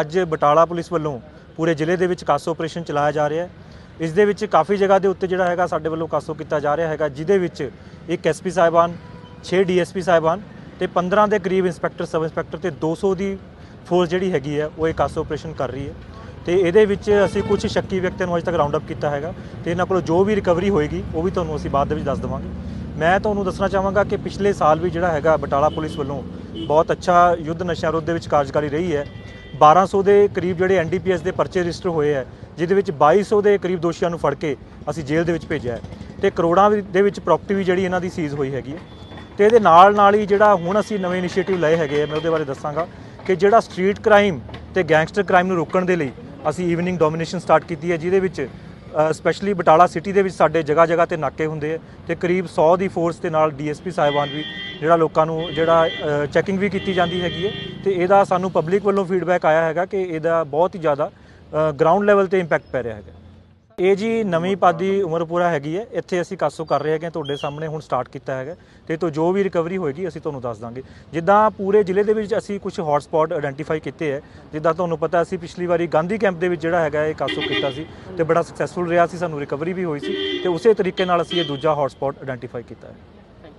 ਅੱਜ ਬਟਾਲਾ ਪੁਲਿਸ ਵੱਲੋਂ ਪੂਰੇ ਜ਼ਿਲ੍ਹੇ ਦੇ ਵਿੱਚ ਕਾਸੋ ਆਪਰੇਸ਼ਨ ਚਲਾਇਆ ਜਾ ਰਿਹਾ ਹੈ। ਇਸ ਦੇ ਵਿੱਚ ਕਾਫੀ ਜਗ੍ਹਾ ਦੇ ਉੱਤੇ ਜਿਹੜਾ ਹੈਗਾ ਸਾਡੇ ਵੱਲੋਂ ਕਾਸੋ ਕੀਤਾ ਜਾ ਰਿਹਾ ਹੈਗਾ, ਜਿਹਦੇ ਵਿੱਚ ਇੱਕ ਐਸਪੀ ਸਾਹਿਬਾਨ 6 ਡੀਐਸਪੀ ਸਾਹਿਬਾਨ ਤੇ 15 ਦੇ ਕਰੀਬ ਇੰਸਪੈਕਟਰ, ਸਬ ਇੰਸਪੈਕਟਰ ਤੇ 200 ਦੀ ਫੋਰਸ ਜਿਹੜੀ ਹੈਗੀ ਹੈ, ਉਹ ਇਹ ਕਾਸੋ ਆਪਰੇਸ਼ਨ ਕਰ ਰਹੀ ਹੈ। ਤੇ ਇਹਦੇ ਵਿੱਚ ਅਸੀਂ ਕੁਝ ਸ਼ੱਕੀ ਵਿਅਕਤੀਆਂ ਨੂੰ ਅਜੇ ਤੱਕ ਰਾਉਂਡ ਅਪ ਕੀਤਾ ਹੈਗਾ ਤੇ ਇਹਨਾਂ ਕੋਲੋਂ ਜੋ ਵੀ ਰਿਕਵਰੀ ਹੋਏਗੀ, ਉਹ ਵੀ ਤੁਹਾਨੂੰ ਅਸੀਂ ਬਾਅਦ ਦੇ ਵਿੱਚ ਦੱਸ ਦੇਵਾਂਗੇ। ਮੈਂ ਤੁਹਾਨੂੰ ਦੱਸਣਾ ਚਾਹਾਂਗਾ ਕਿ ਪਿਛਲੇ ਸਾਲ ਵੀ ਜਿਹੜਾ ਹੈਗਾ ਬਟਾਲਾ ਪੁਲਿਸ ਵੱਲੋਂ ਬਹੁਤ ਅੱਛਾ ਯੁੱਧ ਨਸ਼ਾ ਵਿਰੁੱਧ ਦੇ ਵਿੱਚ ਕਾਰਜਕਾਰੀ ਰਹੀ ਹੈ। 1200 ਦੇ ਕਰੀਬ ਜਿਹੜੇ ਐਨਡੀਪੀਐਸ ਦੇ ਪਰਚੇ ਰਜਿਸਟਰ ਹੋਏ ਹੈ, ਜਿਹਦੇ ਵਿੱਚ 2200 ਦੇ ਕਰੀਬ ਦੋਸ਼ੀਆਂ ਨੂੰ ਫੜ ਕੇ ਅਸੀਂ ਜੇਲ੍ਹ ਦੇ ਵਿੱਚ ਭੇਜਿਆ ਹੈ। ਤੇ ਕਰੋੜਾਂ ਵੀ- ਦੇ ਵਿੱਚ ਪ੍ਰਾਪਰਟੀ ਵੀ ਜਿਹੜੀ ਇਹਨਾਂ ਦੀ ਸੀਜ਼ ਹੋਈ ਹੈਗੀ ਹੈ। ਤੇ ਇਹਦੇ ਨਾਲ ਨਾਲ ਹੀ ਜਿਹੜਾ ਹੁਣ ਅਸੀਂ ਨਵੇਂ ਇਨੀਸ਼ੀਏਟਿਵ ਲਏ ਹੈਗੇ ਆ ਮੈਂ ਉਹਦੇ ਬਾਰੇ ਦੱਸਾਂਗਾ ਕਿ ਜਿਹੜਾ ਸਟਰੀਟ ਕ੍ਰਾਈਮ ਤੇ ਗੈਂਗਸਟਰ ਕ੍ਰਾਈਮ ਨੂੰ ਰੋਕਣ ਦੇ ਲਈ ਅਸੀਂ ਈਵਨਿੰਗ ਡੋਮੀਨੇਸ਼ਨ ਸਟਾਰਟ ਕੀਤੀ ਹੈ, ਜਿਹਦੇ ਵਿੱਚ ਸਪੈਸ਼ਲੀ ਬਟਾਲਾ ਸਿਟੀ ਦੇ ਵਿੱਚ ਸਾਡੇ ਜਗ੍ਹਾ ਜਗ੍ਹਾ ਤੇ ਨਾਕੇ ਹੁੰਦੇ ਆ ਤੇ ਕਰੀਬ 100 ਦੀ ਫੋਰਸ ਦੇ ਨਾਲ ਡੀਐਸਪੀ ਸਾਹਿਬਾਨ ਵੀ ਜਿਹੜਾ ਲੋਕਾਂ ਨੂੰ ਜਿਹੜਾ ਚੈਕਿੰਗ ਵੀ ਕੀਤੀ ਜਾਂਦੀ ਹੈਗੀ ਹੈ ਤੇ ਇਹਦਾ ਸਾਨੂੰ ਪਬਲਿਕ ਵੱਲੋਂ ਫੀਡਬੈਕ ਆਇਆ ਹੈਗਾ ਕਿ ਇਹਦਾ ਬਹੁਤ ਹੀ ਜ਼ਿਆਦਾ ਗਰਾਊਂਡ ਲੈਵਲ ਤੇ ਇੰਪੈਕਟ ਪੈ ਰਿਹਾ ਹੈਗਾ। ਇਹ ਜੀ ਨਵੀਂ ਪਾਦੀ ਉਮਰਪੁਰਾ ਹੈਗੀ ਹੈ। ਇੱਥੇ ਅਸੀਂ ਕਾਸੋ ਕਰ ਰਹੇ ਹੈਗੇ ਤੁਹਾਡੇ ਸਾਹਮਣੇ ਹੁਣ ਸਟਾਰਟ ਕੀਤਾ ਹੈਗਾ ਤੇ ਤੋਂ ਜੋ ਵੀ ਰਿਕਵਰੀ ਹੋਏਗੀ, ਅਸੀਂ ਤੁਹਾਨੂੰ ਦੱਸ ਦਾਂਗੇ। ਜਿੱਦਾਂ ਪੂਰੇ ਜ਼ਿਲ੍ਹੇ ਦੇ ਵਿੱਚ ਅਸੀਂ ਕੁਝ ਹੌਟ ਸਪੌਟ ਆਇਡੈਂਟੀਫਾਈ ਕੀਤੇ ਹੈ, ਜਿੱਦਾਂ ਤੁਹਾਨੂੰ ਪਤਾ ਅਸੀਂ ਪਿਛਲੀ ਵਾਰੀ ਗਾਂਧੀ ਕੈਂਪ ਦੇ ਵਿੱਚ ਜਿਹੜਾ ਹੈਗਾ ਇਹ ਕਾਸੋ ਕੀਤਾ ਸੀ ਤੇ ਬੜਾ ਸਕਸੈਸਫੁਲ ਰਿਹਾ ਸੀ। ਸਾਨੂੰ ਰਿਕਵਰੀ ਵੀ ਹੋਈ ਸੀ ਤੇ ਉਸੇ ਤਰੀਕੇ ਨਾਲ ਅਸੀਂ ਇਹ ਦੂਜਾ ਹੌਟ ਸਪੌਟ ਆਇਡੈਂਟੀਫਾਈ ਕੀਤਾ ਹੈ।